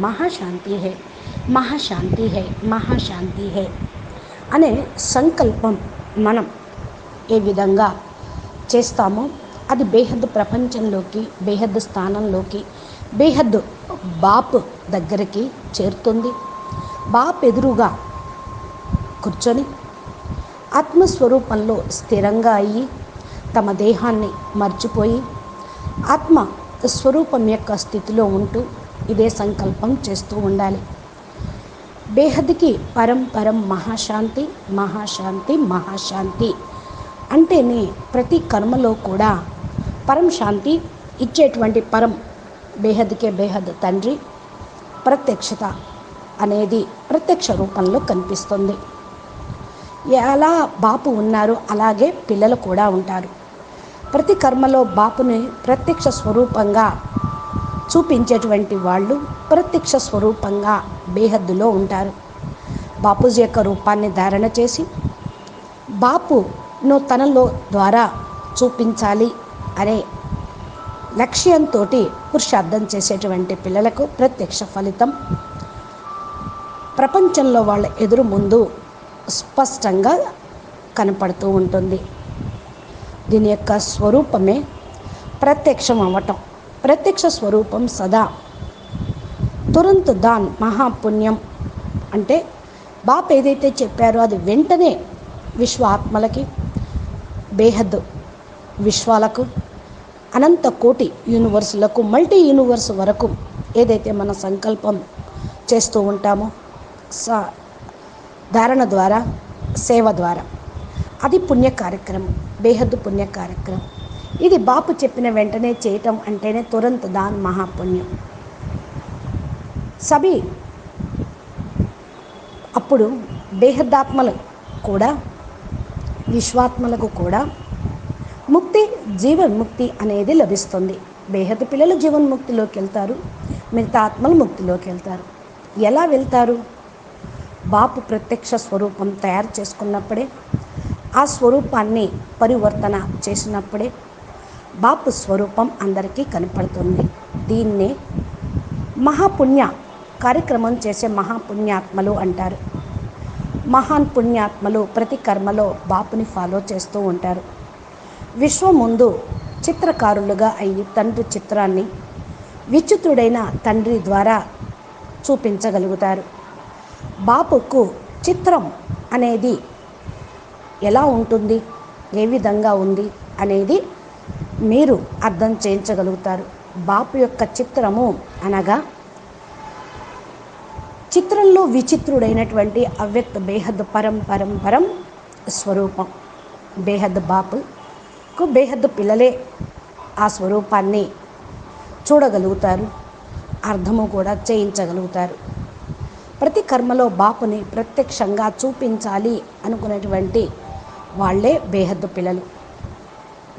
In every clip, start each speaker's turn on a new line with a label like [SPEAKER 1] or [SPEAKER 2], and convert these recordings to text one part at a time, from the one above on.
[SPEAKER 1] మహాశాంతి హే మహాశాంతి హే మహాశాంతి హే అనే సంకల్పం మనం ఏ విధంగా చేస్తామో అది బేహద్ ప్రపంచంలోకి బేహద్ స్థానంలోకి బేహద్ బాప్ దగ్గరికి చేరుతుంది. బాప్ ఎదురుగా కూర్చొని ఆత్మస్వరూపంలో స్థిరంగా అయ్యి తమ దేహాన్ని మర్చిపోయి ఆత్మ స్వరూపం యొక్క స్థితిలో ఉంటూ ఇదే సంకల్పం చేస్తూ ఉండాలి. బేహద్కి పరం పరం మహాశాంతి మహాశాంతి మహాశాంతి అంటేనే ప్రతి కర్మలో కూడా పరం శాంతి ఇచ్చేటువంటి పరం బేహద్కే బేహద్ తండ్రి ప్రత్యక్షత అనేది ప్రత్యక్ష రూపంలో కనిపిస్తుంది. ఎలా బాపు ఉన్నారు అలాగే పిల్లలు కూడా ఉంటారు. ప్రతి కర్మలో బాపుని ప్రత్యక్ష స్వరూపంగా చూపించేటువంటి వాళ్ళు ప్రత్యక్ష స్వరూపంగా బేహద్దులో ఉంటారు. బాపూజీ యొక్క రూపాన్ని ధారణ చేసి బాపును తనలో ద్వారా చూపించాలి అనే లక్ష్యంతో పురుషార్థం చేసేటువంటి పిల్లలకు ప్రత్యక్ష ఫలితం. ప్రపంచంలో వాళ్ళ ఎదురు ముందు స్పష్టంగా కనపడుతూ ఉంటుంది. దీని యొక్క స్వరూపమే ప్రత్యక్షం అవ్వటం. ప్రత్యక్ష స్వరూపం సదా. తురంత్ దాన్ మహాపుణ్యం. అంటే బాప్ ఏదైతే చెప్పారో అది వెంటనే విశ్వ ఆత్మలకి బేహద్ విశ్వాలకు అనంత కోటి యూనివర్సులకు మల్టీ యూనివర్స్ వరకు ఏదైతే మన సంకల్పం చేస్తూ ఉంటామో స ధారణ ద్వారా సేవ ద్వారా అది పుణ్య కార్యక్రమం బేహద్దు పుణ్య కార్యక్రమం. ఇది బాపు చెప్పిన వెంటనే చేయటం అంటేనే తురంత దాన్ మహాపుణ్యం. సభి అప్పుడు బేహద్దాత్మలు కూడా విశ్వాత్మలకు కూడా ముక్తి జీవన్ముక్తి అనేది లభిస్తుంది. బేహద పిల్లలు జీవన్ముక్తిలోకి వెళ్తారు మిగతా ఆత్మలు ముక్తిలోకి వెళ్తారు. ఎలా వెళ్తారు? బాపు ప్రత్యక్ష స్వరూపం తయారు చేసుకున్నప్పుడే ఆ స్వరూపాన్ని పరివర్తన చేసినప్పుడే బాపు స్వరూపం అందరికీ కనపడుతుంది. దీన్నే మహాపుణ్య కార్యక్రమం చేసే మహాపుణ్యాత్మలు అంటారు. మహాన్ పుణ్యాత్మలు ప్రతి కర్మలో బాపుని ఫాలో చేస్తూ ఉంటారు. విశ్వం ముందు చిత్రకారులుగా అయ్యి తండ్రి చిత్రాన్ని విచిత్రుడైన తండ్రి ద్వారా చూపించగలుగుతారు. బాపుకు చిత్రం అనేది ఎలా ఉంటుంది? ఏ విధంగా ఉంది? అనేది మీరు అర్థం చేయించగలుగుతారు. బాపు యొక్క చిత్రము అనగా చిత్రంలో విచిత్రుడైనటువంటి అవ్యక్త బేహద్ పరం పరం పరం స్వరూపం. బేహద్ బాపుకు బేహద్ పిల్లలే ఆ స్వరూపాన్ని చూడగలుగుతారు అర్థము కూడా చేయించగలుగుతారు. ప్రతి కర్మలో బాపుని ప్రత్యక్షంగా చూపించాలి అనుకునేటువంటి వాళ్ళే బేహద్దు పిల్లలు.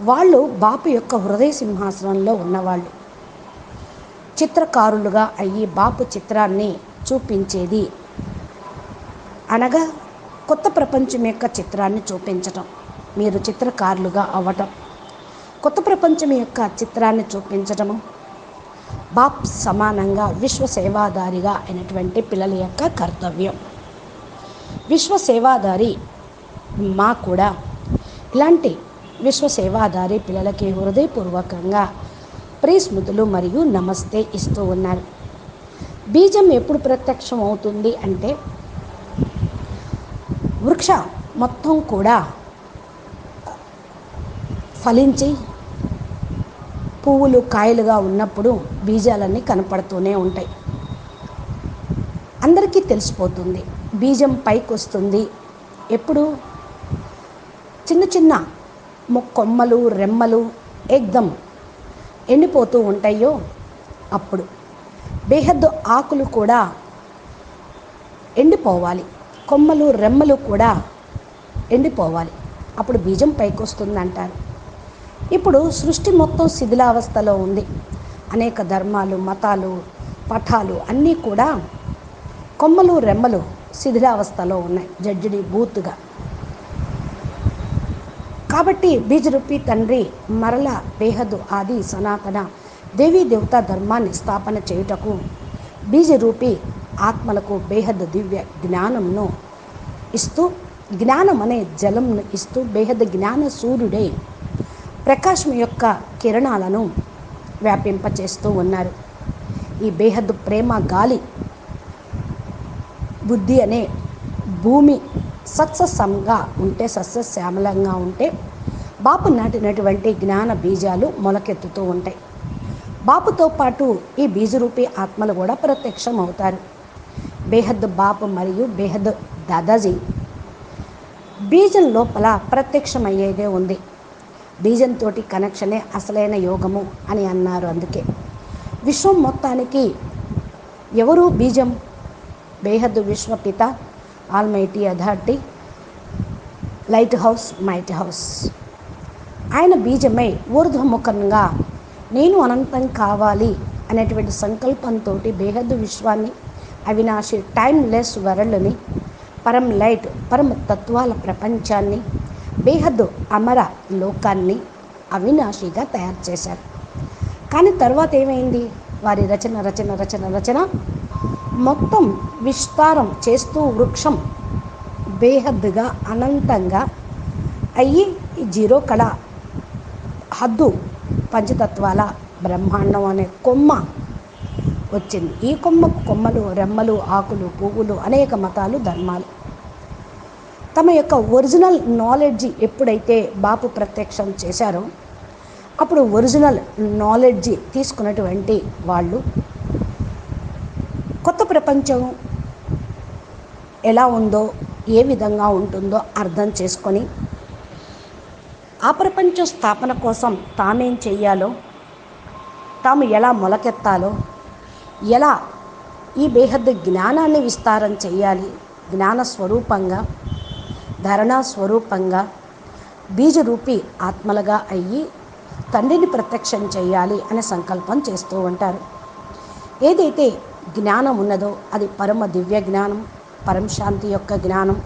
[SPEAKER 1] వాళ్ళు బాపు యొక్క హృదయ సింహాసనంలో ఉన్నవాళ్ళు. చిత్రకారులుగా అయ్యి బాపు చిత్రాన్ని చూపించేది. అనగా కొత్త ప్రపంచం యొక్క చిత్రాన్ని చూపించటం. మీరు చిత్రకారులుగా అవ్వటం. కొత్త ప్రపంచం యొక్క చిత్రాన్ని చూపించటము. బాప్ సమానంగా విశ్వ సేవాదారిగా అయినటువంటి పిల్లల యొక్క కర్తవ్యం. విశ్వ సేవాదారి మా కూడా. ఇలాంటి విశ్వసేవాధారి పిల్లలకి హృదయపూర్వకంగా ప్రిస్మృతులు మరియు నమస్తే ఇస్తూ ఉన్నారు. బీజం ఎప్పుడు ప్రత్యక్షం అవుతుంది అంటే వృక్ష మొత్తం కూడా ఫలించి పువ్వులు కాయలుగా ఉన్నప్పుడు బీజాలన్నీ కనపడుతూనే ఉంటాయి. అందరికీ తెలిసిపోతుంది బీజం పైకి వస్తుంది ఎప్పుడు? చిన్న చిన్న కొమ్మలు రెమ్మలు ఎగ్దం ఎండిపోతూ ఉంటాయో అప్పుడు బేహద్దు ఆకులు కూడా ఎండిపోవాలి. కొమ్మలు రెమ్మలు కూడా ఎండిపోవాలి. అప్పుడు బీజం పైకొస్తుంది అంటారు ఇప్పుడు సృష్టి మొత్తం శిథిలావస్థలో ఉంది. అనేక ధర్మాలు మతాలు పఠాలు అన్నీ కూడా కొమ్మలు రెమ్మలు శిథిలావస్థలో ఉన్నాయి. జడ్జిడి బూత్గా. కాబట్టి బీజరూపి తండ్రి మరల బేహద్దు ఆది సనాతన దేవీ దేవతా ధర్మాన్ని స్థాపన చేయుటకు బీజరూపి ఆత్మలకు బేహద్ దివ్య జ్ఞానంను ఇస్తూ జ్ఞానం అనే జలంను ఇస్తూ బేహద్ జ్ఞాన సూర్యుడే ప్రకాశం యొక్క కిరణాలను వ్యాపింపచేస్తూ ఉన్నారు. ఈ బేహద్ ప్రేమ గాలి బుద్ధి అనే భూమి సత్ససంగా ఉంటే సస్యశ్యామలంగా ఉంటే బాపు నాటినటువంటి జ్ఞాన బీజాలు మొలకెత్తుతూ ఉంటాయి. బాపుతో పాటు ఈ బీజరూపి ఆత్మలు కూడా ప్రత్యక్షం అవుతారు బేహద్ బాపు మరియు బేహద్ దాదాజీ బీజం లోపల ప్రత్యక్షమయ్యేదే ఉంది. బీజంతో కనెక్షనే అసలైన యోగము అని అన్నారు అందుకే. విశ్వం మొత్తానికి ఎవరు బీజం? బేహద్దు విశ్వపిత almighty authority light house might house. ఆయన బీజమై ఊర్ధ్వముఖంగా నేను అనంతం కావాలి అనేటువంటి సంకల్పంతో బేహద్దు విశ్వాన్ని అవినాశి టైమ్లెస్ వరల్డ్ని పరం లైట్ పరమ తత్వాల ప్రపంచాన్ని బేహద్దు అమర లోకాన్ని అవినాశిగా తయారు చేశారు. కానీ తర్వాత ఏమైంది? వారి రచన రచన రచన రచన మొత్తం విస్తారం చేస్తూ వృక్షం బేహద్దుగా అనంతంగా అయ్యి ఈ జీరో కళ హద్దు పంచతత్వాల బ్రహ్మాండం అనే కొమ్మ వచ్చింది. ఈ కొమ్మకు కొమ్మలు రెమ్మలు ఆకులు పువ్వులు అనేక మతాలు ధర్మాలు. తమ యొక్క ఒరిజినల్ నాలెడ్జి ఎప్పుడైతే బాపు ప్రత్యక్షం చేశారో అప్పుడు ఒరిజినల్ నాలెడ్జి తీసుకున్నటువంటి వాళ్ళు ప్రపంచం ఎలా ఉందో ఏ విధంగా ఉంటుందో అర్థం చేసుకొని ఆ ప్రపంచ స్థాపన కోసం తామేం చెయ్యాలో తాము ఎలా మొలకెత్తాలో ఎలా ఈ బేహద్దు జ్ఞానాన్ని విస్తారం చేయాలి జ్ఞాన స్వరూపంగా ధరణా స్వరూపంగా బీజరూపి ఆత్మలుగా అయ్యి తండ్రిని ప్రత్యక్షం చేయాలి అనే సంకల్పం చేస్తూ ఉంటారు. ఏదైతే జ్ఞానం ఉన్నదో అది పరమ దివ్య జ్ఞానం పరం శాంతి యొక్క జ్ఞానం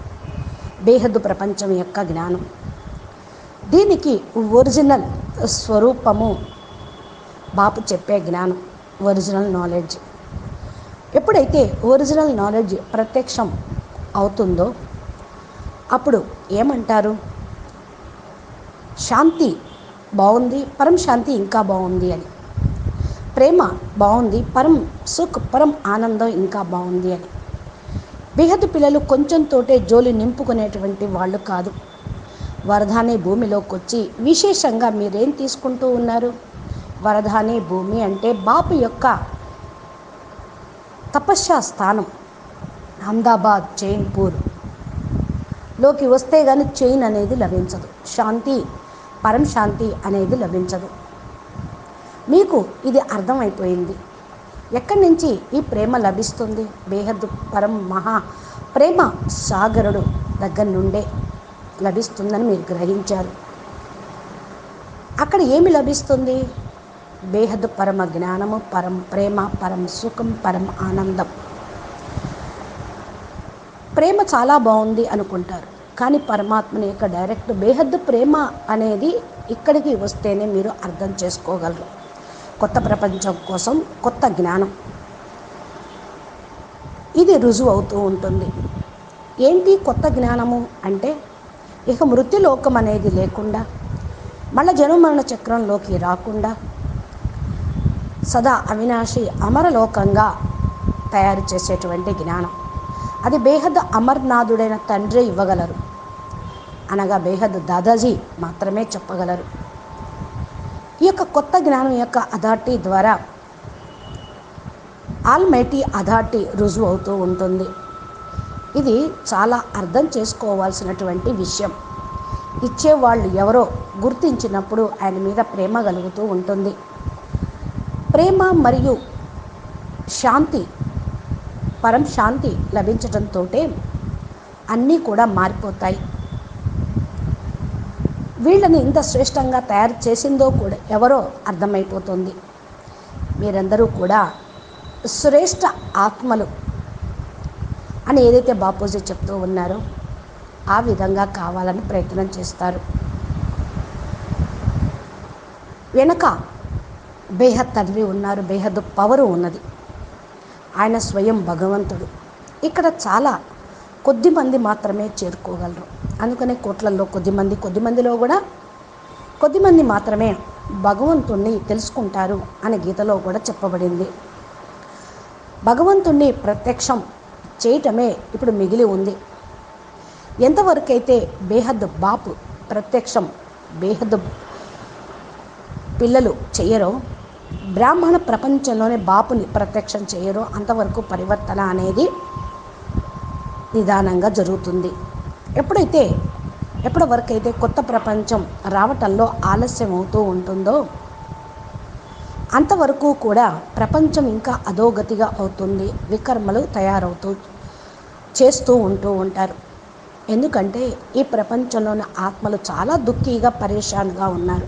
[SPEAKER 1] బేహద్దు ప్రపంచం యొక్క జ్ఞానం. దీనికి ఒరిజినల్ స్వరూపము బాపు చెప్పే జ్ఞానం ఒరిజినల్ నాలెడ్జ్. ఎప్పుడైతే ఒరిజినల్ నాలెడ్జ్ ప్రత్యక్షం అవుతుందో అప్పుడు ఏమంటారు? శాంతి బాగుంది పరం శాంతి ఇంకా బాగుంది అని. ప్రేమ బాగుంది పరం సుఖ్ పరం ఆనందం ఇంకా బాగుంది అని. బేహద్దు పిల్లలు కొంచెం తోటే జోలి నింపుకునేటువంటి వాళ్ళు కాదు. వరదానే భూమిలోకి వచ్చి విశేషంగా మీరేం తీసుకుంటూ ఉన్నారు? వరదానే భూమి అంటే బాపు యొక్క తపస్యా స్థానం అహ్మదాబాద్ చైన్పూర్లోకి వస్తే కానీ చైన్ అనేది లభించదు. శాంతి పరం శాంతి అనేది లభించదు. మీకు ఇది అర్థమైపోయింది. ఎక్కడి నుంచి ఈ ప్రేమ లభిస్తుంది? బేహద్దు పరం మహా ప్రేమ సాగరుడు దగ్గర నుండే లభిస్తుందని మీరు గ్రహించారు. అక్కడ ఏమి లభిస్తుంది? బేహద్దు పరమ జ్ఞానము పరం ప్రేమ పరం సుఖం పరం ఆనందం. ప్రేమ చాలా బాగుంది అనుకుంటారు. కానీ పరమాత్మని యొక్క డైరెక్ట్ బేహద్దు ప్రేమ అనేది ఇక్కడికి వస్తేనే మీరు అర్థం చేసుకోగలరు. కొత్త ప్రపంచం కోసం కొత్త జ్ఞానం. ఇది రుజువు అవుతూ ఉంటుంది. ఏంటి కొత్త జ్ఞానము అంటే ఇక మృత్యులోకం అనేది లేకుండా మళ్ళా జనమరణ చక్రంలోకి రాకుండా సదా అవినాశి అమరలోకంగా తయారు చేసేటువంటి జ్ఞానం. అది బేహద్ అమర్నాథుడైన తండ్రి ఇవ్వగలరు. అనగా బేహద్ దాదాజీ మాత్రమే చెప్పగలరు. ఈ యొక్క కొత్త జ్ఞానం యొక్క అథారిటీ ద్వారా ఆల్మైటీ అథారిటీ రుజువు అవుతూ ఉంటుంది. ఇది చాలా అర్థం చేసుకోవాల్సినటువంటి విషయం. ఇచ్చేవాళ్ళు ఎవరో గుర్తించినప్పుడు ఆయన మీద ప్రేమ కలుగుతూ ఉంటుంది. ప్రేమ మరియు శాంతి పరం శాంతి లభించడంతో అన్నీ కూడా మారిపోతాయి. వీళ్ళని ఇంత శ్రేష్టంగా తయారు చేసిందో కూడా ఎవరో అర్థమైపోతుంది. మీరందరూ కూడా శ్రేష్ట ఆత్మలు అని ఏదైతే బాపూజీ చెప్తూ ఉన్నారో ఆ విధంగా కావాలని ప్రయత్నం చేస్తారు. వెనక బేహద్ తండ్రి ఉన్నారు బేహద్ పవరు ఉన్నది. ఆయన స్వయం భగవంతుడు. ఇక్కడ చాలా కొద్ది మంది మాత్రమే చేరుకోగలరు. అందుకనే కోట్లల్లో కొద్దిమంది కొద్దిమందిలో కొద్ది మందిలో కూడా కొద్దిమంది మాత్రమే భగవంతుణ్ణి తెలుసుకుంటారు అని గీతలో కూడా చెప్పబడింది. భగవంతుణ్ణి ప్రత్యక్షం చేయటమే ఇప్పుడు మిగిలి ఉంది. ఎంతవరకైతే బేహద్ బాపు ప్రత్యక్షం బేహద్ పిల్లలు చెయ్యరో బ్రాహ్మణ ప్రపంచంలోనే బాపుని ప్రత్యక్షం చేయరో అంతవరకు పరివర్తన అనేది నిదానంగా జరుగుతుంది. ఎప్పుడైతే ఎప్పటి వరకైతే కొత్త ప్రపంచం రావటంలో ఆలస్యం అవుతూ ఉంటుందో అంతవరకు కూడా ప్రపంచం ఇంకా అధోగతిగా అవుతుంది వికర్మలు తయారవుతూ చేస్తూ ఉంటూ ఉంటారు. ఎందుకంటే ఈ ప్రపంచంలోని ఆత్మలు చాలా దుఃఖీగా పరేషాన్గా ఉన్నారు.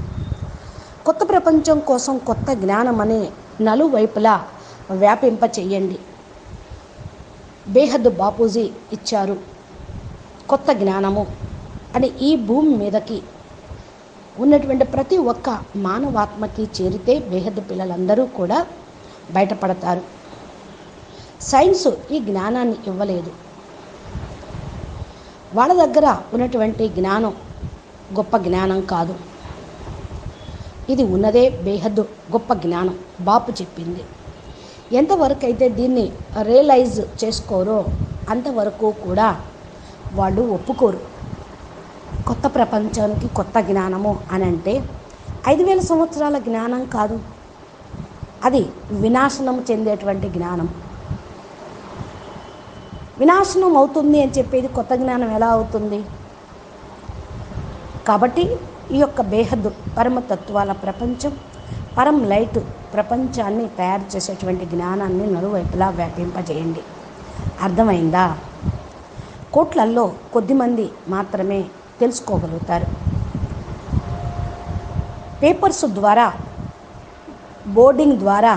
[SPEAKER 1] కొత్త ప్రపంచం కోసం కొత్త జ్ఞానం అనే నలువైపులా వ్యాపింప చెయ్యండి బేహద్ బాపూజీ ఇచ్చారు. కొత్త జ్ఞానము అని ఈ భూమి మీదకి ఉన్నటువంటి ప్రతి ఒక్క మానవాత్మకి చేరితే బేహద్ పిల్లలందరూ కూడా బయటపడతారు. సైన్స్ ఈ జ్ఞానాన్ని ఇవ్వలేదు. వాళ్ళ దగ్గర ఉన్నటువంటి జ్ఞానం గొప్ప జ్ఞానం కాదు. ఇది ఉన్నదే బేహద్దు గొప్ప జ్ఞానం బాపు చెప్పింది. ఎంతవరకు అయితే దీన్ని రియలైజ్ చేసుకోరో అంతవరకు కూడా వాళ్ళు ఒప్పుకోరు. కొత్త ప్రపంచానికి కొత్త జ్ఞానము అని అంటే ఐదు వేల సంవత్సరాల జ్ఞానం కాదు. అది వినాశనం చెందేటువంటి జ్ఞానం. వినాశనం అవుతుంది అని చెప్పేది కొత్త జ్ఞానం ఎలా అవుతుంది? కాబట్టి ఈ యొక్క బేహద్దు పరమతత్వాల ప్రపంచం పరం లైట్ ప్రపంచాన్ని తయారు చేసేటువంటి జ్ఞానాన్ని నలువైపులా వ్యాపింపజేయండి. అర్థమైందా? కోట్లల్లో కొద్దిమంది మాత్రమే తెలుసుకోగలుగుతారు. పేపర్స్ ద్వారా బోర్డింగ్ ద్వారా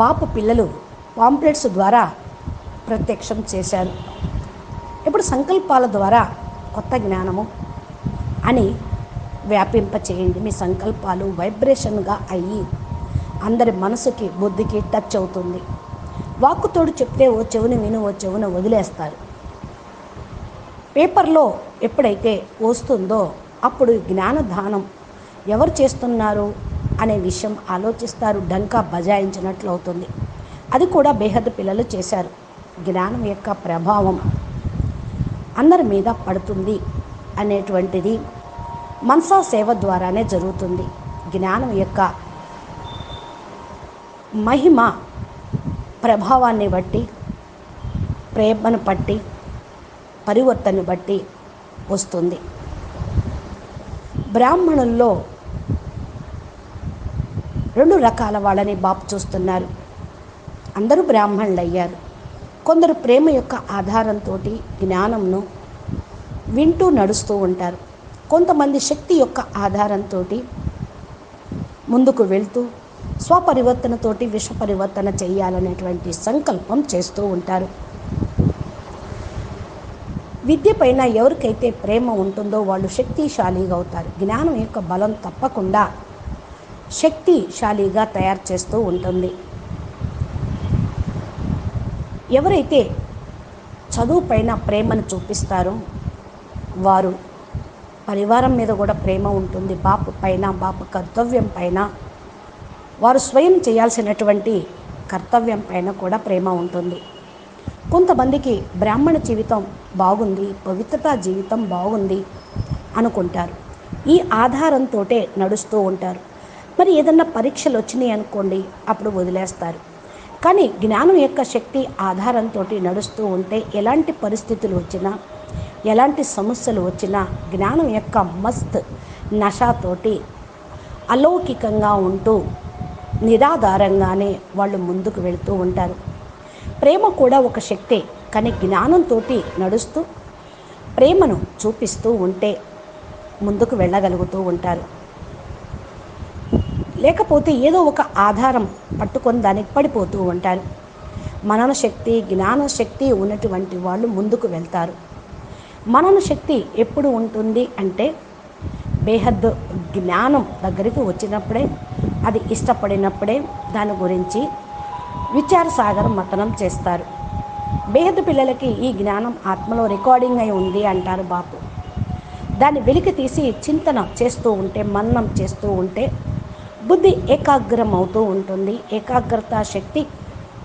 [SPEAKER 1] బాపు పిల్లలు పాంప్లెట్స్ ద్వారా ప్రత్యక్షం చేశారు. ఇప్పుడు సంకల్పాల ద్వారా కొత్త జ్ఞానము అని వ్యాపింప చేయండి మీ సంకల్పాలు వైబ్రేషన్గా అయ్యి అందరి మనసుకి బుద్ధికి టచ్ అవుతుంది. వాక్కుతోడు చెప్తే ఓ చెవును విను ఓ చెవును వదిలేస్తారు. పేపర్లో ఎప్పుడైతే వస్తుందో అప్పుడు జ్ఞానదానం ఎవరు చేస్తున్నారు అనే విషయం ఆలోచిస్తారు డంకా బజాయించినట్లు అవుతుంది. అది కూడా బేహద్ పిల్లలు చేశారు. జ్ఞానం యొక్క ప్రభావం అందరి మీద పడుతుంది అనేటువంటిది మనసా సేవ ద్వారానే జరుగుతుంది. జ్ఞానం యొక్క మహిమ ప్రభావాన్ని బట్టి ప్రేమను బట్టి పరివర్తనను బట్టి వస్తుంది. బ్రాహ్మణుల్లో రెండు రకాల వాళ్ళని బాపు చూస్తున్నారు. అందరూ బ్రాహ్మణులు అయ్యారు కొందరు ప్రేమ యొక్క ఆధారంతో జ్ఞానంను వింటూ నడుస్తూ ఉంటారు. కొంతమంది శక్తి యొక్క ఆధారంతో ముందుకు వెళ్తూ స్వపరివర్తనతోటి విష పరివర్తన చేయాలనేటువంటి సంకల్పం చేస్తూ ఉంటారు. విద్య పైన ఎవరికైతే ప్రేమ ఉంటుందో వాళ్ళు శక్తిశాలిగా అవుతారు. జ్ఞానం యొక్క బలం తప్పకుండా శక్తిశాలిగా తయారు చేస్తూ ఉంటుంది. ఎవరైతే చదువు పైన ప్రేమను చూపిస్తారో వారు పరివారం మీద కూడా ప్రేమ ఉంటుంది. బాపు పైన బాపు కర్తవ్యం పైన వారు స్వయం చేయాల్సినటువంటి కర్తవ్యం పైన కూడా ప్రేమ ఉంటుంది. కొంతమందికి బ్రాహ్మణ జీవితం బాగుంది పవిత్రత జీవితం బాగుంది అనుకుంటారు. ఈ ఆధారంతో నడుస్తూ ఉంటారు. మరి ఏదన్నా పరీక్షలు వచ్చినాయి అనుకోండి అప్పుడు వదిలేస్తారు. కానీ జ్ఞానం యొక్క శక్తి ఆధారంతో నడుస్తూ ఉంటే ఎలాంటి పరిస్థితులు వచ్చినా ఎలాంటి సమస్యలు వచ్చినా జ్ఞానం యొక్క మస్త్ నషాతోటి అలౌకికంగా ఉంటూ నిరాధారంగానే వాళ్ళు ముందుకు వెళుతూ ఉంటారు. ప్రేమ కూడా ఒక శక్తే కానీ జ్ఞానంతో నడుస్తూ ప్రేమను చూపిస్తూ ఉంటే ముందుకు వెళ్ళగలుగుతూ ఉంటారు. లేకపోతే ఏదో ఒక ఆధారం పట్టుకొని దానికి పడిపోతూ ఉంటారు. మనన శక్తి జ్ఞాన శక్తి ఉన్నటువంటి వాళ్ళు ముందుకు వెళ్తారు. మనన శక్తి ఎప్పుడు ఉంటుంది అంటే బేహద్ జ్ఞానం దగ్గరికి వచ్చినప్పుడే అది ఇష్టపడినప్పుడే దాని గురించి విచారసాగర్ మతనం చేస్తారు. బేహద పిల్లలకి ఈ జ్ఞానం ఆత్మలో రికార్డింగ్ అయి ఉంది అంటారు బాపు. దాన్ని వెలికి తీసి చింతన చేస్తూ ఉంటే మన్నం చేస్తూ ఉంటే బుద్ధి ఏకాగ్రం అవుతూ ఉంటుంది. ఏకాగ్రత శక్తి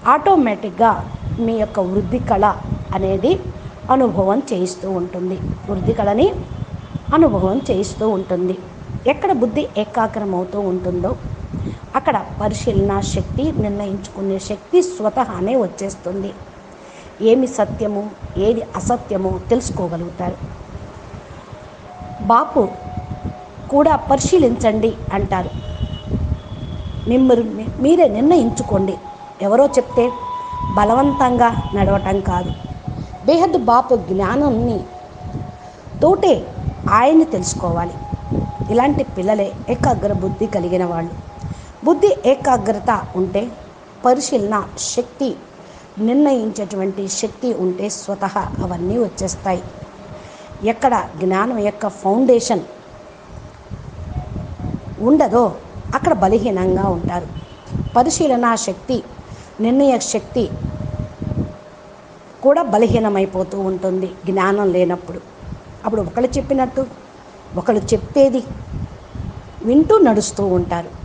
[SPEAKER 1] ఆటోమేటిక్గా మీ యొక్క వృద్ధి కళ అనేది అనుభవం చేయిస్తూ ఉంటుంది. వృద్ధి కళని అనుభవం చేయిస్తూ ఉంటుంది. ఎక్కడ బుద్ధి ఏకాగ్రం అవుతూ ఉంటుందో అక్కడ పరిశీలన శక్తి నిర్ణయించుకునే శక్తి స్వతహానే వచ్చేస్తుంది. ఏమి సత్యము ఏది అసత్యమో తెలుసుకోగలుగుతారు. బాపు కూడా పరిశీలించండి అంటారు. మిమ్మల్ని మీరే నిర్ణయించుకోండి. ఎవరో చెప్తే బలవంతంగా నడవటం కాదు. బేహద్ బాపు జ్ఞానాన్ని తోటే ఆయన్ని తెలుసుకోవాలి. ఇలాంటి పిల్లలే ఏకాగ్ర బుద్ధి కలిగిన వాళ్ళు. బుద్ధి ఏకాగ్రత ఉంటే పరిశీలన శక్తి నిర్ణయించేటువంటి శక్తి ఉంటే స్వతహా అవన్నీ వచ్చేస్తాయి. ఎక్కడ జ్ఞానం యొక్క ఫౌండేషన్ ఉండదో అక్కడ బలహీనంగా ఉంటారు. పరిశీలన శక్తి నిర్ణయ శక్తి కూడా బలహీనమైపోతూ ఉంటుంది జ్ఞానం లేనప్పుడు. అప్పుడు ఒకళ్ళు చెప్పినట్టు ఒకళ్ళు చెప్పేది వింటూ నడుస్తూ ఉంటారు.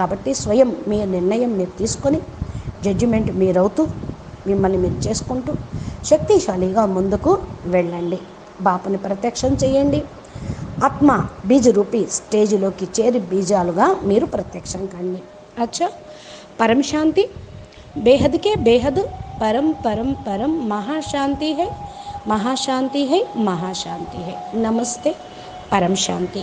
[SPEAKER 1] కాబట్టి స్వయం మీ నిర్ణయం మీరు తీసుకొని జడ్జిమెంట్ మీరవుతూ మిమ్మల్ని మీరు చేసుకుంటూ శక్తిశాలిగా ముందుకు వెళ్ళండి. బాపుని ప్రత్యక్షం చేయండి. ఆత్మ బీజ రూపి స్టేజ్లోకి చేరి బీజాలుగా మీరు ప్రత్యక్షం కండి. అచ్చా? పరం శాంతి. బేహద్కే బేహద్. పరం పరం పరం మహాశాంతి హై. మహాశాంతి హై మహాశాంతి హై. నమస్తే. పరం శాంతి.